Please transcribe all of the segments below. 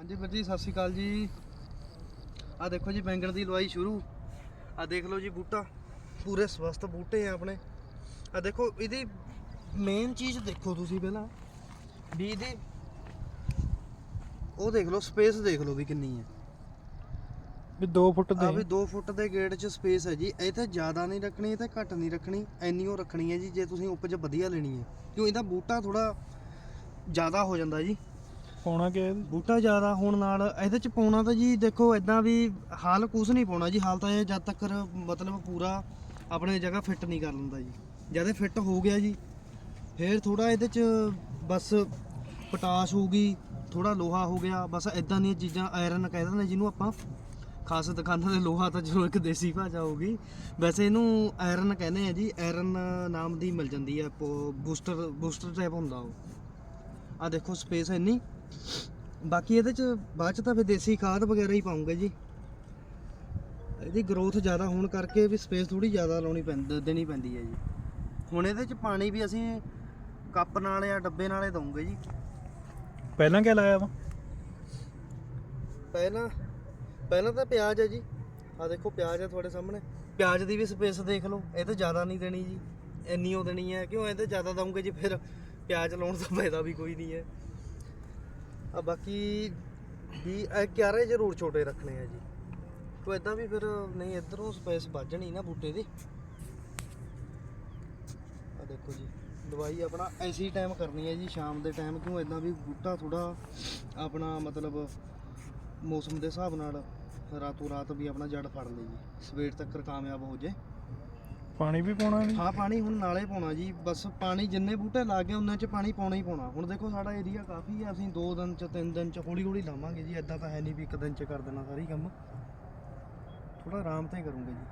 ਹਾਂਜੀ ਵੀਰ ਜੀ ਸਤਿ ਸ਼੍ਰੀ ਅਕਾਲ ਜੀ। ਆ ਦੇਖੋ ਜੀ ਬੈਂਗਣ ਦੀ ਲਵਾਈ ਸ਼ੁਰੂ। ਆ ਦੇਖ ਲਓ ਜੀ ਬੂਟਾ। ਪੂਰੇ ਸਵਸਥ ਬੂਟੇ ਆ ਆਪਣੇ। ਆ ਦੇਖੋ ਇਹਦੀ ਮੇਨ ਚੀਜ਼ ਦੇਖੋ ਤੁਸੀਂ ਪਹਿਲਾਂ। ਵੀ ਇਹਦੀ ਉਹ ਦੇਖ ਲਓ ਸਪੇਸ ਦੇਖ ਲਓ ਵੀ ਕਿੰਨੀ ਹੈ। ਵੀ 2 ਫੁੱਟ ਆ ਵੀ ਦੇ 2 ਫੁੱਟ ਦੇ ਗੇਟ 'ਚ ਸਪੇਸ ਹੈ ਜੀ। ਇਹ ਤੇ ਜ਼ਿਆਦਾ ਨਹੀਂ ਰੱਖਣੀ ਤੇ ਘੱਟ ਨਹੀਂ ਰੱਖਣੀ। ਐਨੀ ਉਹ ਰੱਖਣੀ ਹੈ ਜੀ ਜੇ ਤੁਸੀਂ ਉਪਜ ਵਧੀਆ ਲੈਣੀ ਹੈ। ਕਿਉਂ ਇਹਦਾ ਬੂਟਾ ਥੋੜਾ ਜ਼ਿਆਦਾ ਹੋ ਜਾਂਦਾ ਜੀ। ਪਾਉਣਾ ਕਿ ਬੂਟਾ ਜ਼ਿਆਦਾ ਹੋਣ ਨਾਲ ਇਹਦੇ ਚ ਪਾਉਣਾ ਤਾਂ ਜੀ ਦੇਖੋ ਇਦਾਂ ਵੀ ਹਾਲ ਕੁਛ ਨਹੀਂ ਪਾਉਣਾ ਜੀ, ਹਾਲ ਤਾਂ ਇਹ ਜਦ ਤੱਕ ਮਤਲਬ ਪੂਰਾ ਆਪਣੇ ਜਗ੍ਹਾ ਫਿੱਟ ਨਹੀਂ ਕਰ ਲੈਂਦਾ ਜੀ। ਜਦ ਇਹ ਫਿੱਟ ਹੋ ਗਿਆ ਜੀ, ਫਿਰ ਥੋੜਾ ਇਹਦੇ ਚ ਬਸ ਪਟਾਸ਼ ਹੋਊਗੀ ਥੋੜਾ ਲੋਹਾ ਹੋ ਗਿਆ, ਬਸ ਇਦਾਂ ਦੀਆਂ ਚੀਜ਼ਾਂ ਆਇਰਨ ਕਹਿ ਦਿੰਦੇ ਜਿਹਨੂੰ ਆਪਾਂ। ਖਾਸ ਦੁਕਾਨਾਂ ਦੇ ਲੋਹਾ ਤਾਂ ਜਦੋਂ ਇੱਕ ਦੇਸੀ ਭਾਸ਼ਾ ਹੋਊਗੀ ਵੈਸੇ ਇਹਨੂੰ ਆਇਰਨ ਕਹਿੰਦੇ ਆ ਜੀ ਆਇਰਨ ਨਾਮ ਦੀ ਮਿਲ ਜਾਂਦੀ ਹੈ ਬੂਸਟਰ ਬੂਸਟਰ ਟਾਈਪ ਹੁੰਦਾ ਉਹ। ਆ ਦੇਖੋ ਸਪੇਸ ਇੰਨੀ। ਬਾਕੀ ਇਹਦੇ ਚ ਬਾਅਦ ਚ ਤਾਂ ਫਿਰ ਦੇਸੀ ਖਾਦ ਵਗੈਰਾ ਹੀ ਪਾਉਂਗੇ ਜੀ। ਇਹਦੀ ਗਰੋਥ ਜ਼ਿਆਦਾ ਹੋਣ ਕਰਕੇ ਵੀ ਸਪੇਸ ਥੋੜੀ ਜ਼ਿਆਦਾ ਲਾਉਣੀ ਪੈਂਦੀ ਦੇਣੀ ਪੈਂਦੀ ਹੈ ਜੀ। ਹੁਣ ਇਹਦੇ ਚ ਪਾਣੀ ਵੀ ਅਸੀਂ ਕੱਪ ਨਾਲ ਜਾਂ ਡੱਬੇ ਨਾਲੇ ਦਵਾਂਗੇ ਜੀ। ਪਹਿਲਾਂ ਕਿਆ ਲਾਇਆ ਵਾ? ਪਹਿਲਾਂ ਪਹਿਲਾਂ ਤਾਂ ਪਿਆਜ਼ ਹੈ ਜੀ। ਆ ਦੇਖੋ ਪਿਆਜ਼ ਹੈ ਤੁਹਾਡੇ ਸਾਹਮਣੇ। ਪਿਆਜ਼ ਦੀ ਵੀ ਸਪੇਸ ਦੇਖ ਲਓ ਇਹ ਤੇ ਜ਼ਿਆਦਾ ਨਹੀਂ ਦੇਣੀ ਜੀ। ਇੰਨੀ ਉਹ ਦੇਣੀ ਹੈ ਕਿਉਂ ਇਹ ਤੇ ਜ਼ਿਆਦਾ ਦਵਾਂਗੇ ਜੀ ਫਿਰ। ਪਿਆਜ਼ ਲਾਉਣ ਦਾ ਫਾਇਦਾ ਵੀ ਕੋਈ ਨਹੀਂ ਹੈ। ਆ ਬਾਕੀ ਵੀ ਇਹ ਕਿਆਰੇ ਜ਼ਰੂਰ ਛੋਟੇ ਰੱਖਣੇ ਆ ਜੀ। ਕੋਈ ਇਦਾਂ ਵੀ ਫਿਰ ਨਹੀਂ, ਇਧਰੋਂ ਸਪੇਸ ਵੱਜਣੀ ਨਾ ਬੂਟੇ ਦੀ। ਆ ਦੇਖੋ ਜੀ, ਦਵਾਈ ਆਪਣਾ ਐਸੀ ਟਾਈਮ ਕਰਨੀ ਹੈ ਜੀ, ਸ਼ਾਮ ਦੇ ਟਾਈਮ ਕਿਉਂ ਇਦਾਂ ਵੀ ਬੂਟਾ ਥੋੜਾ ਆਪਣਾ ਮਤਲਬ ਮੌਸਮ ਦੇ ਹਿਸਾਬ ਨਾਲ ਰਾਤੋਂ ਰਾਤ ਵੀ ਆਪਣਾ ਜੜ ਫੜ ਲਈ ਜੀ ਸਵੇਰ ਤੱਕ ਕਾਮਯਾਬ ਹੋ ਜੇ। ਪਾਣੀ ਵੀ ਪਾਉਣਾ ਨਹੀਂ? ਹਾਂ, ਪਾਣੀ ਹੁਣ ਨਾਲੇ ਪਾਉਣਾ ਜੀ। ਬਸ ਪਾਣੀ ਜਿੰਨੇ ਬੂਟੇ ਲੱਗ ਗਏ ਉਹਨਾਂ 'ਚ ਪਾਣੀ ਪਾਉਣਾ ਹੀ ਪਾਉਣਾ। ਹੁਣ ਦੇਖੋ ਸਾਡਾ ਏਰੀਆ ਕਾਫੀ ਹੈ, ਅਸੀਂ 2 ਦਿਨ 'ਚ 3 ਦਿਨ 'ਚ ਹੌਲੀ ਹੌਲੀ ਲਾਵਾਂਗੇ ਜੀ। ਐਦਾਂ ਤਾਂ ਹੈ ਨਹੀਂ ਵੀ ਇੱਕ ਦਿਨ 'ਚ ਕਰ ਦੇਣਾ ਸਾਰੀ ਕੰਮ। ਥੋੜਾ ਆਰਾਮ ਤੇ ਕਰੂੰਗੇ ਜੀ।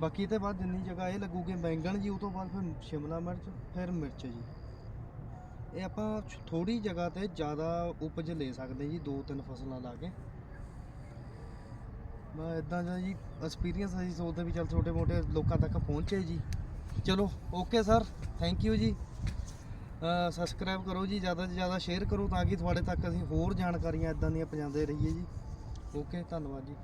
ਬਾਕੀ ਇਹ ਤੇ ਬਾਅਦ ਜਿੰਨੀ ਜਗ੍ਹਾ ਇਹ ਲੱਗੂਗੇ ਬੈਂਗਣ ਜੀ, ਉਹ ਤੋਂ ਬਾਅਦ ਫਿਰ ਸ਼ਿਮਲਾ ਮਿਰਚ, ਫਿਰ ਮਿਰਚ ਜੀ। ਇਹ ਆਪਾਂ ਥੋੜੀ ਜਗ੍ਹਾ ਤੇ ਜ਼ਿਆਦਾ ਉਪਜ ਲੈ ਸਕਦੇ ਜੀ, ਦੋ ਤਿੰਨ ਫਸਲਾਂ ਲਾ ਕੇ। ਮੈਂ ਇਦਾਂ ਦਾ ਜੀ ਐਕਸਪੀਰੀਅੰਸ ਅਸੀਂ ਸੋਚਦੇ ਵੀ ਚੱਲ ਛੋਟੇ ਮੋਟੇ ਲੋਕਾਂ ਤੱਕ ਪਹੁੰਚੇ ਜੀ। ਚਲੋ ਓਕੇ ਸਰ ਥੈਂਕ ਯੂ ਜੀ। ਸਬਸਕ੍ਰਾਈਬ ਕਰੋ ਜੀ, ਜ਼ਿਆਦਾ ਤੋਂ ਜ਼ਿਆਦਾ ਸ਼ੇਅਰ ਕਰੋ ਤਾਂ ਕਿ ਤੁਹਾਡੇ ਤੱਕ ਅਸੀਂ ਹੋਰ ਜਾਣਕਾਰੀਆਂ ਇਦਾਂ ਦੀਆਂ ਪਹੁੰਚਾਉਂਦੇ ਰਹੀਏ ਜੀ। ਓਕੇ ਧੰਨਵਾਦ ਜੀ।